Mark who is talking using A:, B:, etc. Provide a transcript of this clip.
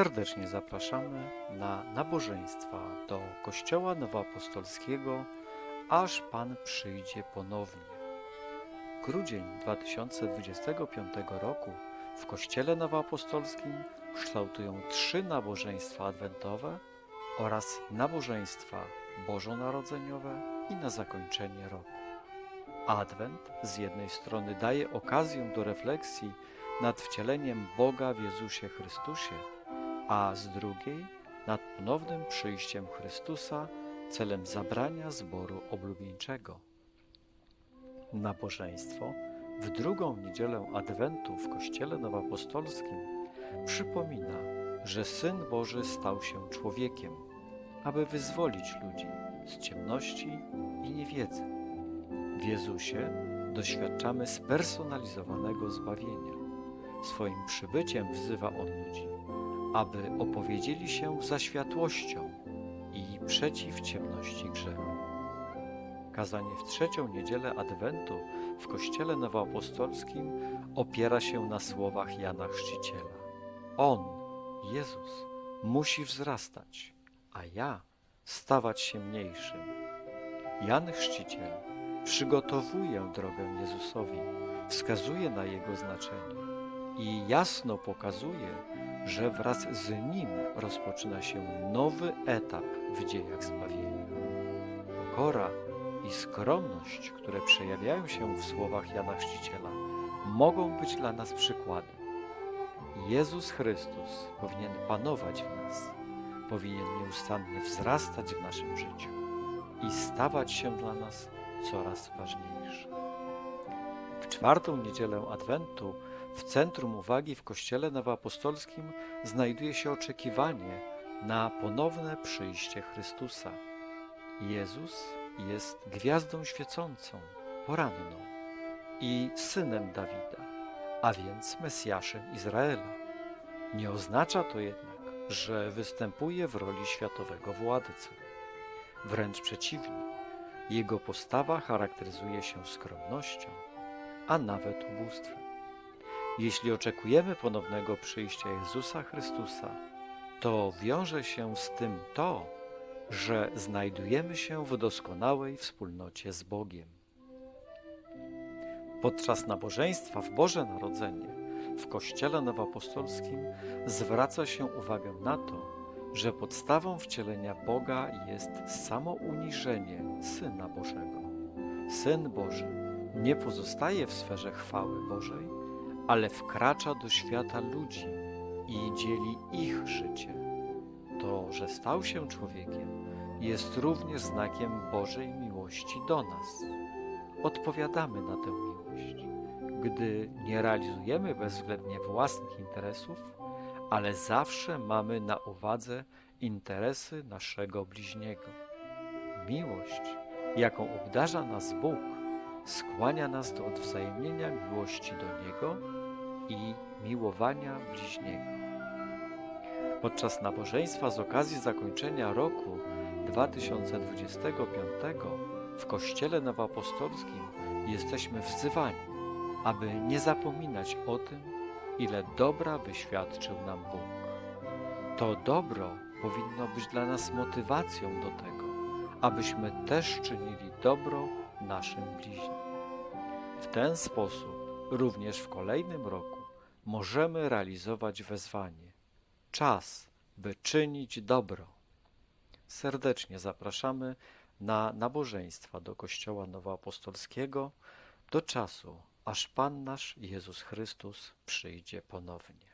A: Serdecznie zapraszamy na nabożeństwa do Kościoła Nowoapostolskiego, aż Pan przyjdzie ponownie. Grudzień 2025 roku w Kościele Nowoapostolskim kształtują trzy nabożeństwa adwentowe oraz nabożeństwa bożonarodzeniowe i na zakończenie roku. Adwent z jednej strony daje okazję do refleksji nad wcieleniem Boga w Jezusie Chrystusie, a z drugiej nad ponownym przyjściem Chrystusa celem zabrania zboru oblubieńczego. Nabożeństwo w drugą niedzielę Adwentu w Kościele Nowoapostolskim przypomina, że Syn Boży stał się człowiekiem, aby wyzwolić ludzi z ciemności i niewiedzy. W Jezusie doświadczamy spersonalizowanego zbawienia. Swoim przybyciem wzywa On ludzi, aby opowiedzieli się za światłością i przeciw ciemności grzechu. Kazanie w trzecią niedzielę Adwentu w Kościele Nowoapostolskim opiera się na słowach Jana Chrzciciela. On, Jezus, musi wzrastać, a ja stawać się mniejszym. Jan Chrzciciel przygotowuje drogę Jezusowi, wskazuje na Jego znaczenie i jasno pokazuje, że wraz z Nim rozpoczyna się nowy etap w dziejach zbawienia. Pokora i skromność, które przejawiają się w słowach Jana Chrzciciela, mogą być dla nas przykładem. Jezus Chrystus powinien panować w nas, powinien nieustannie wzrastać w naszym życiu i stawać się dla nas coraz ważniejszy. W czwartą niedzielę Adwentu w centrum uwagi w Kościele Nowoapostolskim znajduje się oczekiwanie na ponowne przyjście Chrystusa. Jezus jest gwiazdą świecącą, poranną i synem Dawida, a więc Mesjaszem Izraela. Nie oznacza to jednak, że występuje w roli światowego władcy. Wręcz przeciwnie, jego postawa charakteryzuje się skromnością, a nawet ubóstwem. Jeśli oczekujemy ponownego przyjścia Jezusa Chrystusa, to wiąże się z tym to, że znajdujemy się w doskonałej wspólnocie z Bogiem. Podczas nabożeństwa w Boże Narodzenie w Kościele Nowoapostolskim zwraca się uwagę na to, że podstawą wcielenia Boga jest samo uniżenie Syna Bożego. Syn Boży nie pozostaje w sferze chwały Bożej, ale wkracza do świata ludzi i dzieli ich życie. To, że stał się człowiekiem, jest również znakiem Bożej miłości do nas. Odpowiadamy na tę miłość, gdy nie realizujemy bezwzględnie własnych interesów, ale zawsze mamy na uwadze interesy naszego bliźniego. Miłość, jaką obdarza nas Bóg, skłania nas do odwzajemnienia miłości do Niego i miłowania bliźniego. Podczas nabożeństwa z okazji zakończenia roku 2025 w Kościele Nowoapostolskim jesteśmy wzywani, aby nie zapominać o tym, ile dobra wyświadczył nam Bóg. To dobro powinno być dla nas motywacją do tego, abyśmy też czynili dobro naszym bliźnim. W ten sposób również w kolejnym roku możemy realizować wezwanie czas, by czynić dobro. Serdecznie zapraszamy na nabożeństwa do Kościoła Nowoapostolskiego do czasu, aż Pan nasz Jezus Chrystus przyjdzie ponownie.